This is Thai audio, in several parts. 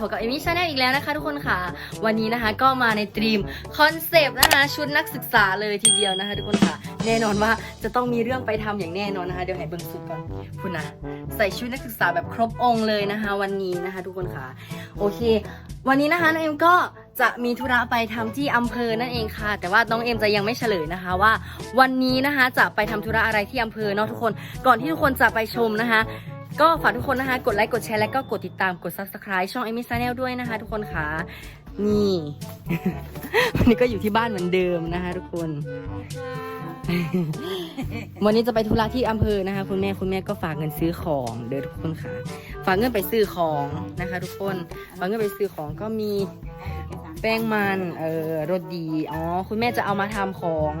พบกับเอมี่ชาแนลอีกแล้วนะคะทุกคนค่ะ วันนี้นะคะก็มาในตรีมคอนเซปต์นะคะชุดนักศึกษาเลยทีเดียวนะคะทุกคนค่ะ แน่นอนว่าจะต้องมีเรื่องไปทำอย่างแน่นอนนะคะ เดี๋ยวให้เบิ้งสุดก่อนคุณนะใส่ชุดนักศึกษาแบบครบองค์เลยนะคะ วันนี้นะคะ ทุกคนค่ะ โอเค วันนี้นะคะน้องเอ็มก็จะมีธุระไปทำที่อำเภอนั่นเองค่ะ แต่ว่าน้องเอ็มจะยังไม่เฉลยนะคะว่า วันนี้นะคะจะไปทำธุระอะไรที่อำเภอเนาะทุกคน ก่อนที่ทุกคนจะไปชมนะคะ ก็ฝากทุกคนนะคะ กดไลค์ กดแชร์ และก็กดติดตาม กด subscribe ช่อง Amy Channel ด้วยนะคะ ทุกคนค่ะ นี่ วันนี้ก็อยู่ที่บ้านเหมือนเดิมนะคะ ทุกคน วันนี้จะไปธุระที่อำเภอนะคะ คุณแม่คุณแม่ก็ฝากเงินซื้อของเด้อทุกคนค่ะ ฝากเงินไปซื้อของนะคะ ทุกคน ฝากเงินไปซื้อของก็มีแป้งมัน เอ่อรสดี อ๋อ คุณแม่จะเอามาทำของ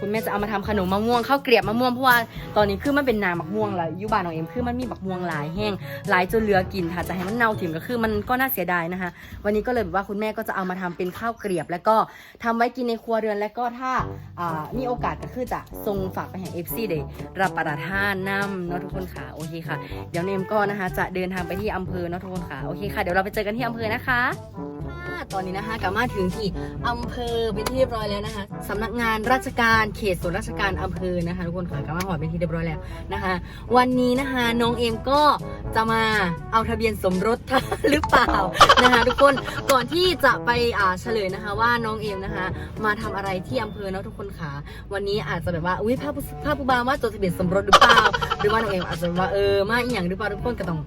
คุณแม่จะเอามาทำขนมมะม่วงข้าวเกรียบมะม่วงเพราะว่าตอนนี้คือมันเป็นนามะม่วงแล้วยุบานของเอ็มคือมันมีบักม่วงหลายแห้งหลายจนเหลือกินค่ะจะให้มันเน่าถิ่มก็คือมันก็น่าเสียดายนะคะ วันนี้ก็เลยแบบว่าคุณแม่ก็จะเอามาทำเป็นข้าวเกรียบ แล้วก็ทำไว้กินในครัวเรือนแล้วก็ถ้ามีโอกาสก็คือจะส่งฝากไปให้เอฟซีเดยรับประทานน้ำเนาะทุกคนค่ะโอเคค่ะ เดี๋ยวเนมก็นะคะ จะเดินทางไปที่อำเภอเนาะทุกคนค่ะโอเคค่ะเดี๋ยวเราไปเจอกันที่อำเภอนะคะ ตอนนี้นะคะกลับมาถึงที่อำเภอเป็นที่เรียบร้อยแล้วนะคะสำนักงานราชการเขตส่วนราชการอำเภอนะคะทุกคนค่ะกลับมาหอดเป็นที่เรียบร้อยแล้วนะคะ วันนี้นะคะน้องเอมก็จะมาเอาทะเบียนสมรสหรือเปล่านะคะทุกคนก่อนที่จะไปอ่าเฉลยนะคะ ว่าน้องเอมนะคะ มาทำอะไรที่อำเภอเนาะทุกคนค่ะวันนี้อาจจะแบบว่าอุ้ยภาพภาพผู้บ่าวว่าจดทะเบียนสมรสหรือเปล่า หรือว่าน้องเอมอาจจะแบบว่าเออมาอีกอย่างหรือเปล่าทุกคนก็ต้อง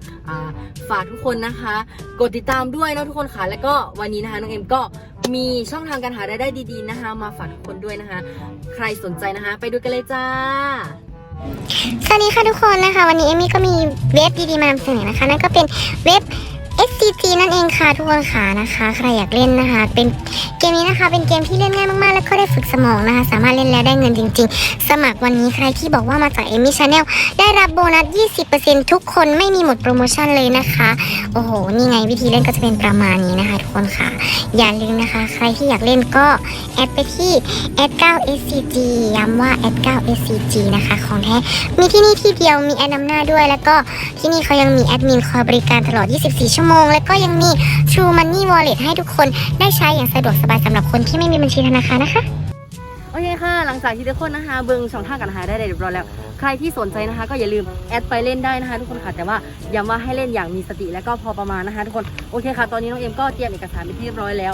ฝากทุกคนนะคะ กดติดตามด้วยนะทุกคนค่ะ แล้วก็วันนี้นะคะน้องเอ็มก็มีช่องทางการหารายได้ดีๆนะคะ มาฝากทุกคนด้วยนะคะ ใครสนใจนะคะ ไปดูกันเลยจ้า สวัสดีค่ะทุกคนนะคะ วันนี้เอมี่ก็มีเว็บดีๆมานำเสนอนะคะนั่นก็เป็นเว็บ SCG นั่นเองค่ะทุกคนค่ะนะคะใครอยากเล่นนะคะ เป็นเกมนี้นะคะ เป็นเกมที่เล่นง่ายมากๆ แล้วก็ได้ฝึกสมองนะคะ สามารถเล่นแล้วได้เงินจริง ๆ สมัครวันนี้ใครที่บอกว่ามาจากเอมี่ชาแนลได้รับโบนัส 20%ทุกคนไม่มีหมดโปรโมชั่นเลยนะคะ โอ้โห นี่ไงวิธีเล่นก็จะเป็นประมาณนี้นะคะทุกคนค่ะ อย่าลืมนะคะ ใครที่อยากเล่นก็แอดไปที่แอด 9scg ย้ำว่าแอด 9scg นะคะ ของแท้มีที่นี่ที่เดียวมีแอดนำหน้าด้วย แล้วก็ที่นี่เขายังมีแอดมินคอยบริการตลอด 24 ชั่วโมงแล้วก็ยังมี True Money Wallet ให้ทุกคนได้ใช้อย่างสะดวกสบายสำหรับคนที่ไม่มีบัญชีธนาคารนะคะโอเคค่ะ หลังจากที่ทุกคนนะคะ เบิงช่องทางการหาได้เรียบร้อยแล้ว ใครที่สนใจนะคะ ก็อย่าลืมแอดไปเล่นได้นะคะ ทุกคนค่ะ แต่ว่าย้ำว่าให้เล่นอย่างมีสติและก็พอประมาณนะคะ ทุกคน โอเคค่ะ ตอนนี้น้องเอ็มก็เตรียมเอกสารไปที่เรียบร้อยแล้ว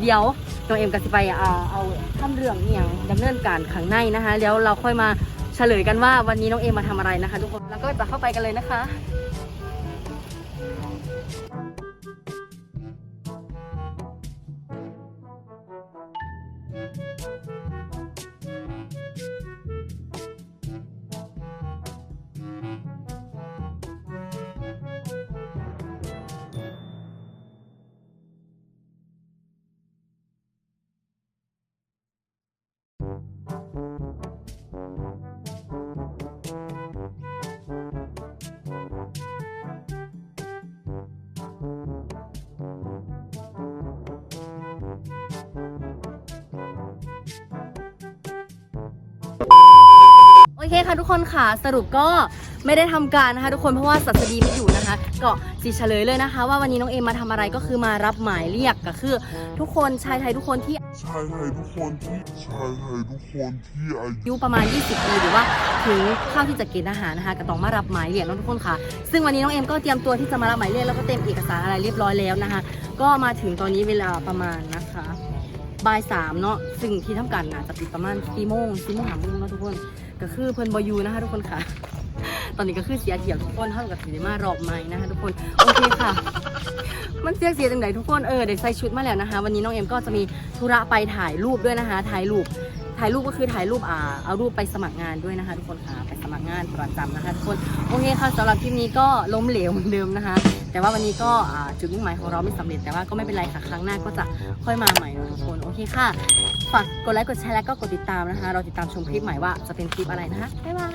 เดี๋ยวน้องเอ็มก็จะไปอ่าเอาทำเรื่องอหย่างดำเนินการข้างในนะคะ แล้วเราค่อยมาเฉลยกันว่าวันนี้น้องเอ็มมาทำอะไรนะคะ ทุกคน แล้วก็จะเข้าไปกันเลยนะคะ โอเคค่ะทุกคนค่ะสรุปก็ไม่ได้ทำการนะคะทุกคนเพราะว่าสัตดีไม่อยู่นะคะ ก็สีเฉลยเลยนะคะ ว่าวันนี้น้องเอมมาทำอะไรก็คือมารับหมายเรียกก็คือ ทุกคนชายไทยทุกคนที่ายไทยทุกคนที่ชายไทยทุกคนที่อายุประมาณ 20 ปีหรือว่าถึงเข้าที่จะเกณฑ์อาหารนะคะก็ต้องมารับหมายเรียกเนาะทุกคนค่ะ ซึ่งวันนี้น้องเอ็มก็เตรียมตัวที่จะมารับหมายเรียกแล้วก็เต็มเอกสารอะไรเรียบร้อยแล้วนะคะ ก็มาถึงตอนนี้เวลาประมาณนะคะบ่ายสามเนาะซึ่งที่ทำการน่าจะปิดประมาณสี่โมงสี่โมงหาโมงเนาะทุกคนก็คือเพิ่นบอยูนะคะ ทุกคนค่ะ ตอนนี้ก็คือเสียเถียงทุกคนเท่ากับสีมารอบใหม่นะคะ ทุกคนโอเคค่ะ มันเสียเสียจังไดทุกคนเออได้ใส่ชุดมาแล้วนะคะ วันนี้น้องเอ็มก็จะมีธุระไปถ่ายรูปด้วยนะคะถ่ายรูปถ่ายรูปก็คือถ่ายรูปอ่าเอารูปไปสมัครงานด้วยนะคะ ทุกคนค่ะไปสมัครงานประจำนะคะทุกคนโอเคค่ะสำหรับคลิปนี้ก็ล้มเหลวเหมือนเดิมนะคะ แต่ว่าวันนี้ก็อ่าจุดมุ่งหมายของเราไม่สำเร็จแต่ว่าก็ไม่เป็นไรค่ะครั้งหน้าก็จะค่อยมาใหม่นะทุกคนโอเคค่ะฝากกดไลค์กดแชร์แล้วก็กดติดตามนะคะ เราติดตามชมคลิปใหม่ว่าจะเป็นคลิปอะไรนะคะบ๊ายบาย